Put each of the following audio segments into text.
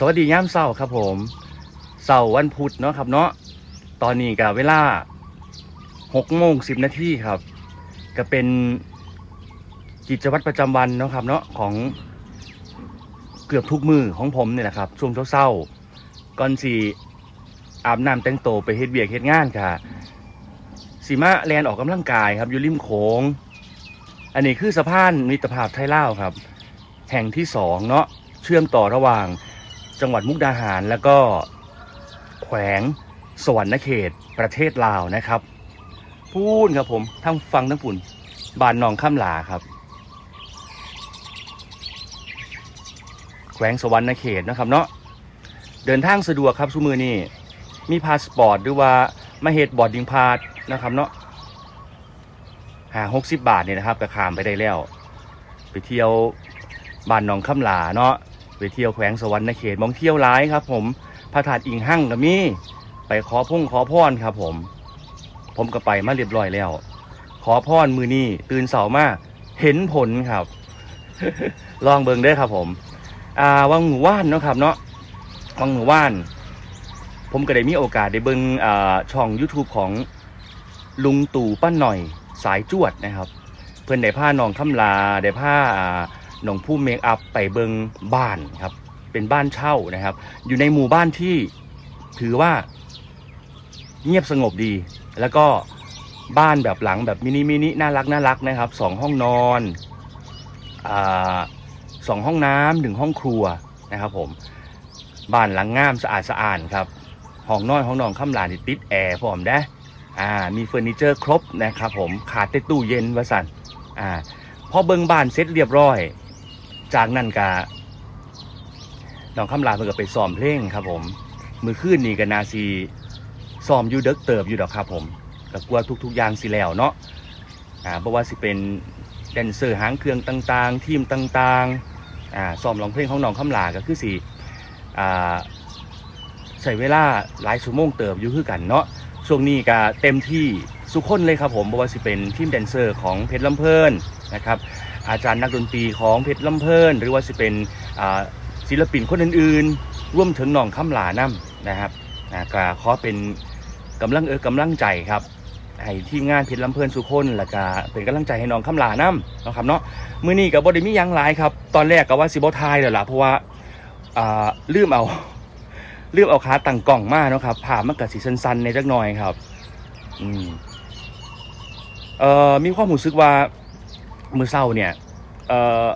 สวัสดีย่ามเศร้าครับผมเสาร์วันพุธเนาะครับเนาะตอนนี้กับเวลาหกโมงสิบนาทีครับ ก็เป็นกิจวัตรประจำวันเนาะครับเนาะของเกือบทุกมือของผมเนี่ยแหละครับ ช่วงเช้าๆก่อนสีอาบน้ำแต่งตัวไปเฮ็ดเบียกเฮ็ดงานค่ะสีมาแลนออกกำลังกายครับ อยู่ริมโขงอันนี้คือสะพานมิตรภาพไทยลาวครับ แห่งที่สองเนาะเชื่อมต่อระหว่าง จังหวัดมุกดาหาร แล้วก็แขวงสวรรณเขตประเทศลาวนะครับพูนครับผมทั้งฟังทั้งปุ่นบานหนองข้ามหลาครับ แขวงสวรรณเขตนะครับเนาะเดินทางสะดวกครับสุมือนี่มีพาสปอร์ตหรือว่ามาเหตุบอร์ดดิงพาสนะครับเนาะหาหกสิบบาทเนี่ยนะครับก็ขามไปได้แล้ว ไปเที่ยวบ้านหนองคำหลาเนาะ ไปเที่ยวแขวงสวรรณเขตมองเที่ยวร้ายครับ ผมพระธาตุอิงหั่งก็มีไปขอพุ่งขอพรครับ ผม ผมก็ไปมาเรียบร้อยแล้ว ขอพรมือนี่ตื่นเสาร์มาเห็นผลครับ ลองเบิ่งเด้ครับ ผม อ่าวังหมู่ว่านเนาะครับ เนาะวังหมู่ว่าน ผมก็ได้มีโอกาสได้เบิ่งอ่าช่อง YouTube ของลุงตู่ป้าหน่อยสายจวดนะครับ เพื่อนได้ผ้าน้องคำลาได้ผ้าอ่า น้องผู้เมคอัพไปเบิงบ้านครับ เป็นบ้านเช่านะครับ อยู่ในหมู่บ้านที่ถือว่าเงียบสงบดี แล้วก็บ้านแบบหลังแบบมินิมินิน่ารักน่ารักนะครับสองห้องนอนอสองห้องน้ำหนึ่งห้องครัวนะครับ ผมบ้านหลังงามสะอาดสะอาดครับห้องนอนห้องนอนข้ามหลานติดแอร์พร้อมได้อ่ามีเฟอร์นิเจอร์ครบนะครับ ผมขาดแต่ตู้เย็นวาสันอ่าพอเบิงบ้านเสร็จเรียบร้อย จากนั้นกาน้องข้ามลาเพิ่งก็ไปซ้อมเพลงครับผม มือคืนนี่ก็นาซีซ้อมอยู่เด็กเติบอยู่ดอกครับผมก็กลัวทุก ๆ อย่างสิแล้วเนาะอ่าเพราะว่าสิเป็นแดนเซอร์หางเครื่องต่างๆ ทีมต่างๆอ่าซ้อมร้องเพลงของน้องข้ามลาก็คือสิอ่าใช้เวลาหลายชั่วโมงเติบอยู่คือกันเนาะช่วงนี้ก็เต็มที่สุขคนเลยครับผมเพราะว่าสิเป็นทีมแดนเซอร์ของเพชรลำเพลินนะครับ อาจารย์นักดนตรีของเพชรลำเพลินหรือว่าสิเป็นศิลปินคนอื่นๆร่วมถึงน้องคำหลานํนะครับก็ขอเป็นกำลังเออกำลังใจครับให้ทีมงานเพชรลำเพลินสุขคนแล้วก็เป็นกำลังใจให้น้องคำหลานํเนะครับเนาะมื้อนี้ก็บ่ได้มียังหลายครับ ตอนแรกก็ว่าสิบ่ทายแล้วละเพราะว่าอ่าลืมเอาลืมเอาขาตั้งกล่องมาเนาะครับผ่ามันกับสีสันๆในจักหน่อยครับ อืมเอ่อมีความรู้สึกว่า มือเศร้าเนี่ยเออ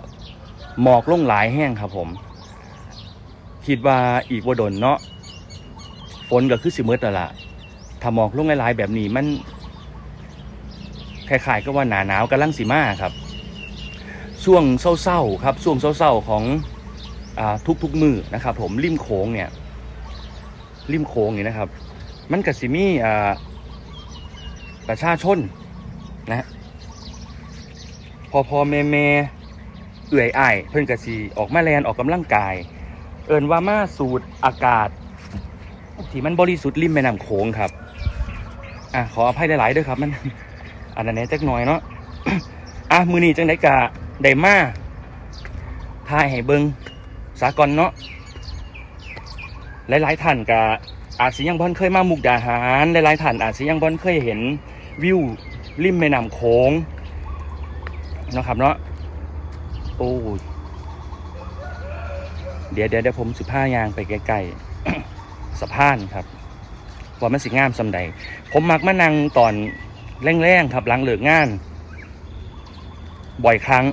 หมอกลงหลายแห้งครับผม คิดว่าอีกว่าดนเนาะฝนก็คือสิมืดแล้วล่ะถ้าหมอกลงหลายๆแบบนี้มันคล้ายๆก็ว่าหนาหนาวกำลังสีมาครับ ช่วงเศร้าๆครับช่วงเศร้าๆของอทุกๆมือนะครับผมริมโขงเนี่ยริมโขงนี่นะครับ มันกับสิมีอ่าประชาชนนะ พอพอแม่แม่เอื่อยอ้ายเพิ่นกับสีออกมาแลนออกกำลังกาย เอินว่ามาสูดอากาศ ที่มันบริสุทธิ์ริมแม่น้ำโขงครับอะขออภัยหลายๆด้วยครับมันอันนั้นแน่จักหน่อยเนาะอะมือนี้จังไดกะไดมาทายให้เบิงสากลเนาะหลายๆท่านก็อาจสิยังบ่เคยมามุกดาหารหลายๆท่านอาจสิยังบ่เคยเห็นวิวริมแม่น้ำโขง นาะครับเนาะโอ้ยเดี๋ยวเดี๋ยวเดี๋ยวผมสิพายางไปใกลๆสะพานครับว่ามันสิงามสำใด ผมมักมานั่งตอนแรงๆครับหลังเลิกงาน บ่อยครั้ง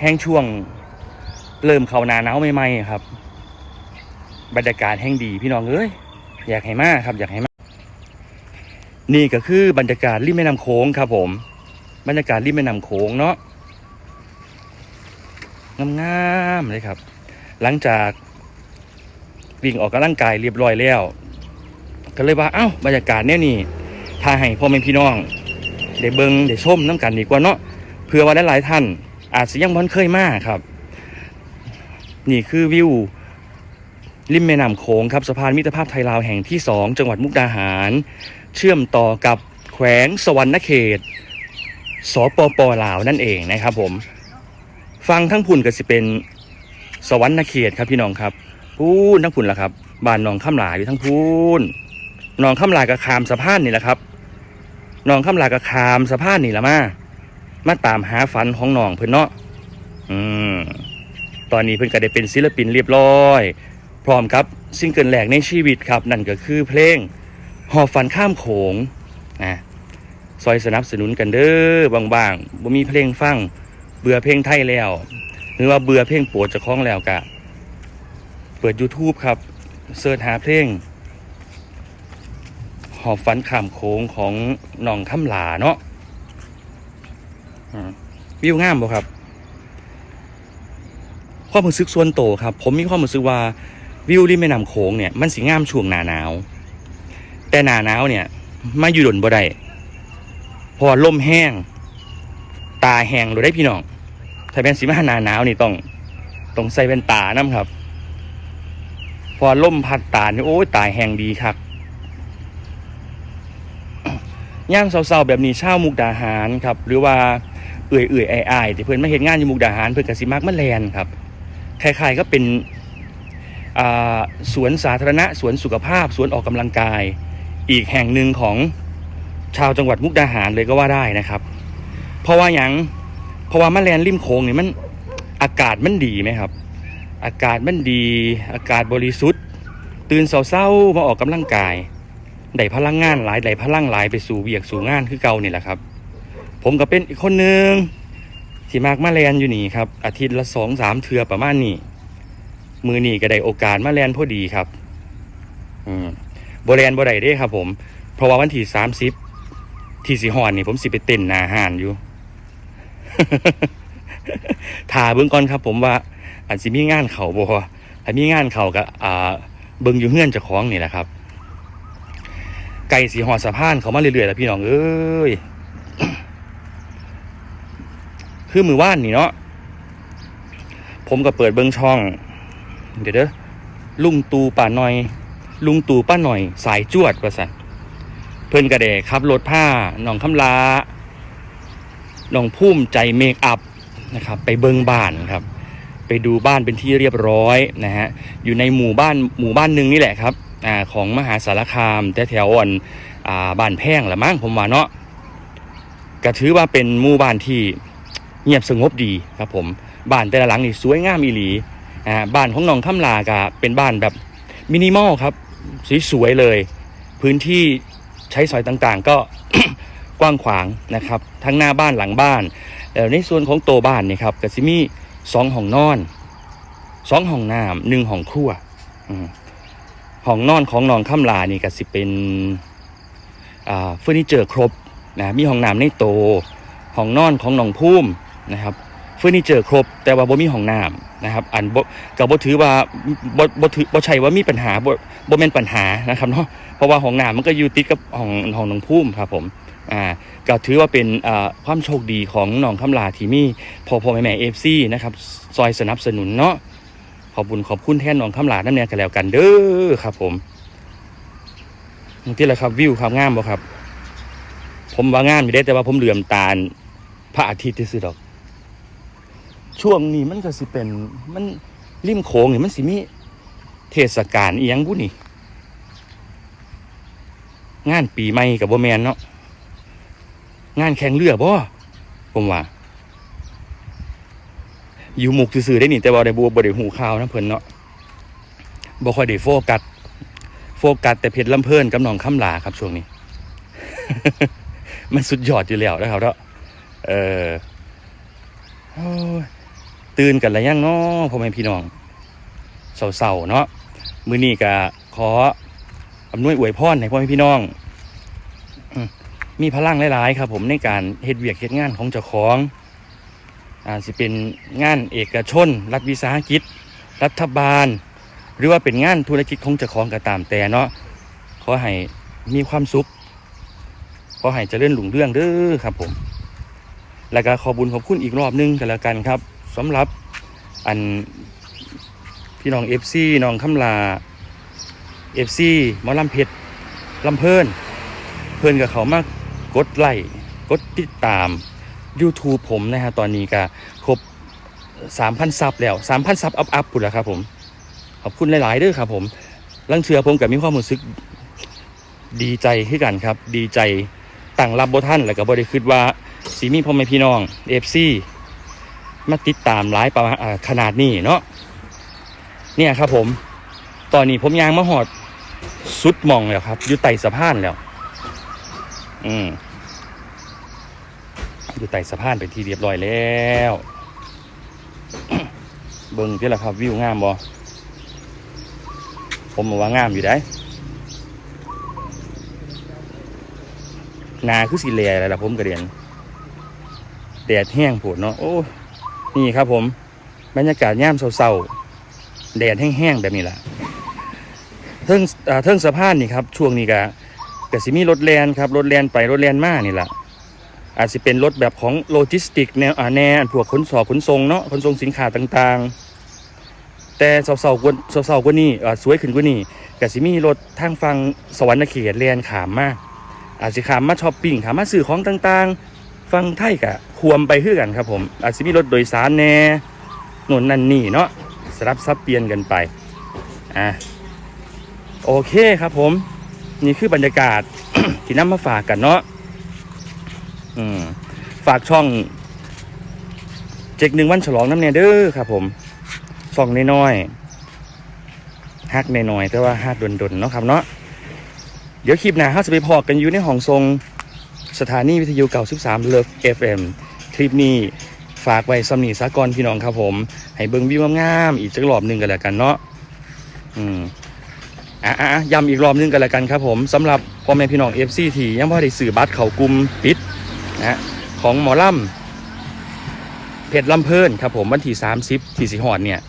แห้งช่วงเริ่มเข้านาหนาวใหม่ๆครับ บรรยากาศแห้งดีพี่น้องเอ้ยอยากให้มากครับอยากให้มากนี่ก็คือบรรยากาศริมแม่น้ำโขงครับผม บรรยากาศริมแม่น้ำโขงเนาะงามๆเลยครับ หลังจากวิ่งออกกำลังกายเรียบร้อยแล้ว ก็เลยว่าเอ้าบรรยากาศเนี่ยนี่ถ้าให้พ่อแม่พี่น้องได้เบิงได้ชมน้ำกันดีกว่าเนาะเพื่อว่าหลายๆท่าน อาจจะยังบ่เคยมาครับ นี่คือวิวริมแม่น้ำโขงครับสะพานมิตรภาพไทยลาวแห่งที่ 2 จังหวัดมุกดาหาร เชื่อมต่อกับแขวงสวรรณเขต สปปลาวนั่นเองนะครับผม ฟังทั้งพุ่นก็สิเป็นสวรรค์เขตครับพี่น้องครับพูนทั้งพุ่นละครับบ้านหนองข้ามหลาอยู่ทั้งพูนหนองข้ามหลากระคามสะพานนี่แหละครับหนองข้ามหลากระคามสะพานนี่ละมามาตามหาฝันของหนองเพื่อนเนาะอืมตอนนี้เพื่อนก็ได้เป็นศิลปินเรียบร้อย พร้อมครับซิงเกิลแรกในชีวิตครับ นั่นก็คือเพลงหอบฝันข้ามโขงนะ ซอยสนับสนุนกันเด้อบางๆบ่มีเพลงฟัง เบื่อเพลงไทยแล้ว หรือว่าเบื่อเพลงโปรดจะคล้องแล้วกะ เปิด YouTube ครับ เสิร์ชหาเพลง หอบฝันขามโค้งของหน่องคำหลาเนาะวิวงามบ่ครับความรู้สึกส่วนโตครับ ผมมีความรู้สึกว่าวิวริมแม่น้ำโขงเนี่ยมันสิงามช่วงหนาหนาว แต่หนาหนาวเนี่ยมาอยู่ดนบ่ได้ พราะว่าลมแห้ง ตาแห้งเลยได้พี่น้องถ้าเป็นสีมาหนาหนาวนี่ต้องต้องใส่เป็นตาน้ำครับ พอล่มพัดตานี่โอ้ยตาแห้งดีครับย่างเศร้าๆแบบนี้เช่ามุกดาหารครับ หรือว่าเอื่อยเอื่อยๆอายๆที่เพื่อนมาเห็นงานอยู่มุกดาหารเพื่อนกสิมักมาแลนครับคล้ายๆก็เป็นสวนสาธารณะสวนสุขภาพสวนออกกำลังกาย อีกแห่งหนึ่งของ ชาวจังหวัดมุกดาหารเลยก็ว่าได้นะครับ เพราะว่าอย่างเพราะว่ามาแลนริมโค้งนี่มันอากาศมันดีไหมครับ อากาศมันดี อากาศบริสุทธิ์ ตื่นเศร้าๆมาออกกำลังกายได้พลังงานหลายได้พลังหลายไปสู่เวียกสู่งานคือเก่านี่แหละครับ ผมก็เป็นอีกคนนึงที่มากมาแลนอยู่นี่ครับอาทิตย์ละสองสามเทือประมาณนี้มือนี่ก็ได้โอกาสมาแลนพอดีครับ อืมบแลนบ่ได้เด้ครับ ผม เพราะว่าวันที่สามสิบ ที่สีหอนนี่ผมสิไปเต้นหนาหานอยู่ถ่าเบิ่งก่อนครับ ผมว่าอันสิมีงานเขาบ่ถ้ามีงานเขาก็อ่าเบิ่งอยู่เฮือนเจ้าของนี่แหละครับ ไก่สีหอดสะพานเขามาเรื่อยๆแล้วพี่น้องเอ้ยคือมือว่านนี่เนาะผมก็เปิดเบิ่งช่อง เดี๋ยวเด้อลุงตูป่าหน่อย ลุงตูป้าหน่อย สายจวดว่าสัน เพิ่อนกระเดขับรถผ้าหนองคำลาหนองพุ่มใจเมคอัพนะครับไปเบิงบ้านครับ ไปดูบ้านเป็นที่เรียบร้อยนะฮะอยู่ในหมู่บ้านหมู่บ้านหนึ่งนี่แหละครับอ่าของมหาสารคามแต่แถวอ่อนอ่าบ้านแพงละมั้งผมว่าเนาะก็ถือว่าเป็นหมู่บ้านที่เงียบสงบดีครับผมบ้านแต่ละหลังนี่สวยงามอีหลีอ่าบ้านของน้องคำลากะเป็นบ้านแบบมินิมอลครับสวยๆเลย พื้นที่ ใช้สอยต่างๆ ก็กว้างขวางนะครับ ทั้งหน้าบ้านหลังบ้านในส่วนของโตบ้านนี่ครับก็สิมีสองห้องนอนสองห้องน้ำหนึ่งห้องครัวห้องนอนของน้องข้ามลานี่ก็สิเป็นเฟอร์นิเจอร์ครบนะมีห้องน้ำในโตห้องนอนของน้องพุ่มนะครับเฟอร์นิเจอร์ครบ แต่ว่าบ่มีห้องน้ำนะครับ อันบ่ก็บ่ถือว่าบ่บ่ถือบ่ใช่ว่ามีปัญหาบ่บ่แม่นปัญหานะครับเนาะ เพราะว่าห้องน้ำมันก็อยู่ติดกับห้องห้องน้องพุ่มครับผมอ่าก็ถือว่าเป็นความโชคดีของน้องคำลาที่มีพอพอแม่แม่เอฟซีนะครับซอยสนับสนุนเนาะขอบคุญขอบคุณแทนน้องคำลาน้ำแน่กันแล้วกันเด้อครับผมที่แหละครับวิวความงามบ่ครับ ผมว่างามอยู่ได้แต่ว่าผมเหลื่อมตาลพระอาทิตย์ที่สุดดอก ช่วงนี้มันก็สิเป็นมันริมโขงนี่มันสิมีเทศกาลอีหยังบุนี่ งานปีใหม่กับบ่แมนเนาะงานแข่งเรือบ่ผมว่าอยู่หมุกซื่อๆได้นี่แต่ว่ได้บัวบ่ได้หูข่าวนะเพิ่นเนาะบ่ค่อยได้โฟกัสโฟกัสแต่เพชรลำเพลินกับน้องคำลาครับช่วงนี้ มันสุดยอดอยู่แล้วนะครับเนาะเออตื่นกันแล้วยังเนาะพ่อแม่พี่น้องเศร้าๆเนาะมื้อนี้ก็ขอ อำนวยอวยพรให้พ่อแม่พี่น้อง มีพลังหลาย ๆ ครับ ผมในการเฮ็ดเวียกเฮ็ดงานของเจ้าของอาจสิเป็นงานเอกชน รัฐวิสาหกิจ รัฐบาล หรือว่าเป็นงานธุรกิจของเจ้าของก็ตามแต่เนาะขอให้มีความสุขขอให้เจริญรุ่งเรื่องเด้อครับ ผม แล้วก็ขอบุญขอบคุณอีกรอบหนึงกันแล้วกันครับสำหรับอันพี่น้องเอฟซีน้องคำลา เอฟซีมอลำเพชรลำเพลินเพื่อนกับเขามากกดไลค์กดติดตาม YouTube ผมนะฮะตอนนี้ก็ครบสามพันซับแล้วสามพันซับอัพอัพพุ่นแล้วครับผม ขอบคุณหลาย ๆ เด้อครับผมลังเชือผมกับมีความรู้สึกดีใจขึ้นกันครับ ดีใจตั้งรับบท่านแล้วก็บ่ได้คิดว่าสีมีพ่อแม่พี่น้องเอฟซีมาติดตามหลายประมาณขนาดนี้เนาะเนี่ยครับผม ตอนนี้ผมยางมาหอด สุดมองแล้วครับอยู่ไต่สะพานแล้ว อืมอยู่ไต่สะพานเป็นที่เรียบร้อยแล้วเบิ่งที่ละครับวิวงามบ่ผมบอกว่างามอยู่ได้นาคือสีแล่แล้วล่ะผมกระเดียนแดดแห้งโผดเนาะโอ้นี่ครับผม บรรยากาศย่ามเศร้าๆแดดแห้งๆแบบนี้แหละ เทิงอ่าเทิงสะพานนี่ครับช่วงนี้ก็ก็สิมีรถแลนครับรถแลนไปรถแลนมานี่แหละอาจจะเป็นรถแบบของโลจิสติกแนวอ่าแนวพวกขนส่งขนส่งเนาะขนส่งสินค้าต่างๆ แต่เศร้าๆกว่าเศร้าๆกว่านี้อ่สวยขึ้นกว่านี้ก็สิมีรถทางฝั่งสวรรค์เขตแลนขามมาอาจจะขามมาช้อปปิ้งขามมาซื้อของต่างๆ ฟังไทยกะควมไปคือกันครับผม อาจจะมีรถโดยสารแน่นนนั่นนี่เนาะสลับซับเปลี่ยนกันไปอะ โอเคครับผม นี่คือบรรยากาศ ที่นำมาฝากกันเนาะอืมฝากช่องเจ็กหนึ่งวันฉลองน้ำเนเด้อครับ ผมช่องน้อยๆฮักน้อยๆแต่ว่าฮักดนๆเนาะครับเนาะเดี๋ยวคลิปหน้าเราจะไปพอกันอยู่ในห้องทรงสถานีวิทยุเก่า13 Love FM คลิปนี้ฝากไว้สำนีสากรพี่น้องครับผม ให้เบิ่งวิวงามๆอีกจักรอบหนึ่งกันแล้วกันเนาะอืม อะย้ำอีกรอบนึงกันล้วกันครับผมสำหรับพ่อแม่พี่น้อง FC ที่ยังพ่อได้สื่อบัตรเขากลุ่มปิดนะของหมอลำเพชรลำเพลินครับผมวันที่ 30 ที่สิหอดเนี่ย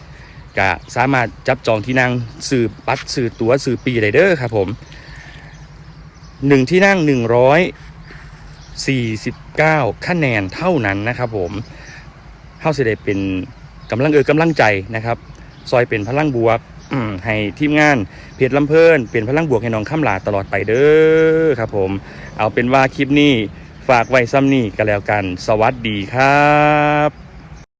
ก็สามารถจับจองที่นั่งสื่อบัตรสื่อตั๋วสื่อปีได้เด้อครับผมหนึ่งที่นั่ง100 49คะแนนเท่านั้นนะครับผมเฮาสิได้เป็นกำลังเออกำลังใจนะครับ ซอยเป็นพลังบวก ให้ทีมงานเพจลำเพลินเป็นพลังบวกให้น้องข้ามหลาตลอดไปเด้อครับผม เอาเป็นว่าคลิปนี้ฝากไว้ซ้ำนี่กันแล้วกัน สวัสดีครับ